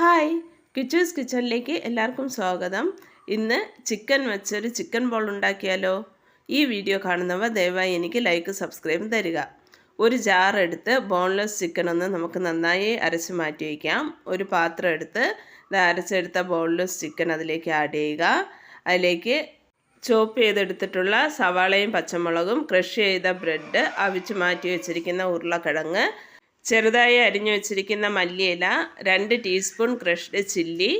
Hi കിച്ചേഴ്സ് കിച്ചണിലേക്ക് എല്ലാവർക്കും സ്വാഗതം. ഇന്ന് ചിക്കൻ വെച്ചൊരു ചിക്കൻ ബോൾ ഉണ്ടാക്കിയാലോ? ഈ വീഡിയോ കാണുന്നവർ ദയവായി എനിക്ക് ലൈക്ക് സബ്സ്ക്രൈബ് തരിക. ഒരു ജാർ എടുത്ത് ബോൺലെസ് ചിക്കൻ ഒന്ന് നമുക്ക് നന്നായി അരച്ച് മാറ്റി വയ്ക്കാം ഒരു പാത്രം എടുത്ത് അരച്ചെടുത്ത ബോൺലെസ് ചിക്കൻ അതിലേക്ക് ആഡ് ചെയ്യുക. അതിലേക്ക് ചോപ്പ് ചെയ്തെടുത്തിട്ടുള്ള സവാളയും പച്ചമുളകും ക്രഷ് ചെയ്ത ബ്രെഡ് അവിച്ച് മാറ്റി വെച്ചിരിക്കുന്ന ഉരുളക്കിഴങ്ങ് ചെറുതായി അരിഞ്ഞു വെച്ചിരിക്കുന്ന മല്ലിയില രണ്ട് ടീസ്പൂൺ ക്രഷ്ഡ് ചില്ലി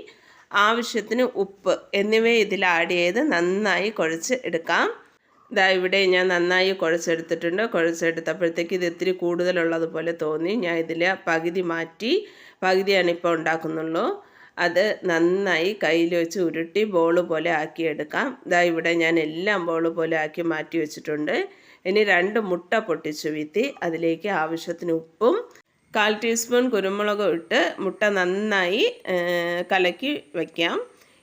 ആവശ്യത്തിന് ഉപ്പ് എന്നിവ ഇതിൽ ആഡ് ചെയ്ത് നന്നായി കുഴച്ച് എടുക്കാം. ഇതാ ഇവിടെ ഞാൻ നന്നായി കുഴച്ചെടുത്തിട്ടുണ്ട്. കുഴച്ചെടുത്തപ്പോഴത്തേക്ക് ഇത് ഇത്തിരി കൂടുതലുള്ളതുപോലെ തോന്നി. ഞാൻ ഇതിൽ പകുതി മാറ്റി പകുതിയാണ് ഇപ്പോൾ ഉണ്ടാക്കുന്നുള്ളൂ. അത് നന്നായി കയ്യിൽ വെച്ച് ഉരുട്ടി ബോൾ പോലെ ആക്കിയെടുക്കാം. ഇതാ ഇവിടെ ഞാൻ എല്ലാം ബോൾ പോലെ ആക്കി മാറ്റി വെച്ചിട്ടുണ്ട്. ഇനി രണ്ട് മുട്ട പൊട്ടിച്ചു വീത്തി അതിലേക്ക് ആവശ്യത്തിന് ഉപ്പും കാൽ ടീസ്പൂൺ കുരുമുളകും ഇട്ട് മുട്ട നന്നായി കലക്കി വയ്ക്കാം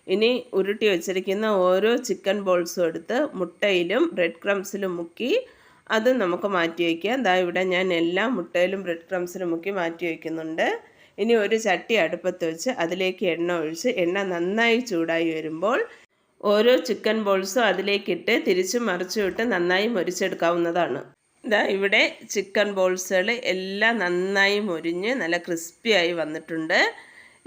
ഇനി ഉരുട്ടി വെച്ചിരിക്കുന്ന ഓരോ ചിക്കൻ ബോൾസും എടുത്ത് മുട്ടയിലും ബ്രെഡ് ക്രംസിലും മുക്കി അത് നമുക്ക് മാറ്റി വയ്ക്കാം. ദാ ഇവിടെ ഞാൻ എല്ലാം മുട്ടയിലും ബ്രെഡ് ക്രംസിലും മുക്കി മാറ്റി വയ്ക്കുന്നുണ്ട്. ഇനി ഒരു ചട്ടി അടുപ്പത്ത് വെച്ച് അതിലേക്ക് എണ്ണ ഒഴിച്ച് എണ്ണ നന്നായി ചൂടായി വരുമ്പോൾ ഓരോ ചിക്കൻ ബോൾസും അതിലേക്കിട്ട് തിരിച്ചു മറിച്ചും ഇട്ട് നന്നായി മൊരിച്ചെടുക്കാവുന്നതാണ്. ഇതാ ഇവിടെ ചിക്കൻ ബോൾസുകൾ എല്ലാം നന്നായി മൊരിഞ്ഞ് നല്ല ക്രിസ്പിയായി വന്നിട്ടുണ്ട്.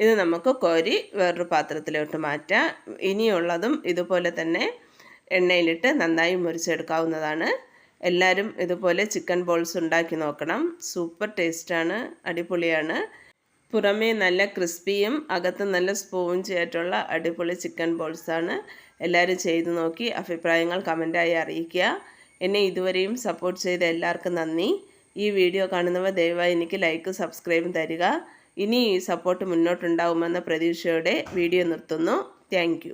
ഇത് നമുക്ക് കോരി വേറൊരു പാത്രത്തിലോട്ട് മാറ്റാം. ഇനിയുള്ളതും ഇതുപോലെ തന്നെ എണ്ണയിലിട്ട് നന്നായി മുറിച്ചെടുക്കാവുന്നതാണ് എല്ലാവരും ഇതുപോലെ ചിക്കൻ ബോൾസ് ഉണ്ടാക്കി നോക്കണം. സൂപ്പർ ടേസ്റ്റാണ് അടിപൊളിയാണ്. പുറമേ നല്ല ക്രിസ്പിയും അകത്ത് നല്ല സ്പോഞ്ച് ആയിട്ടുള്ള അടിപൊളി ചിക്കൻ ബോൾസാണ്. എല്ലാവരും ചെയ്ത് നോക്കി അഭിപ്രായങ്ങൾ കമന്റായി അറിയിക്കുക. എന്നെ ഇതുവരെയും സപ്പോർട്ട് ചെയ്ത എല്ലാവർക്കും നന്ദി. ഈ വീഡിയോ കാണുന്നവർ ദയവായി എനിക്ക് ലൈക്ക് സബ്സ്ക്രൈബും തരിക. ഇനി ഈ സപ്പോർട്ട് മുന്നോട്ടുണ്ടാവുമെന്ന പ്രതീക്ഷയോടെ വീഡിയോ നിർത്തുന്നു. താങ്ക്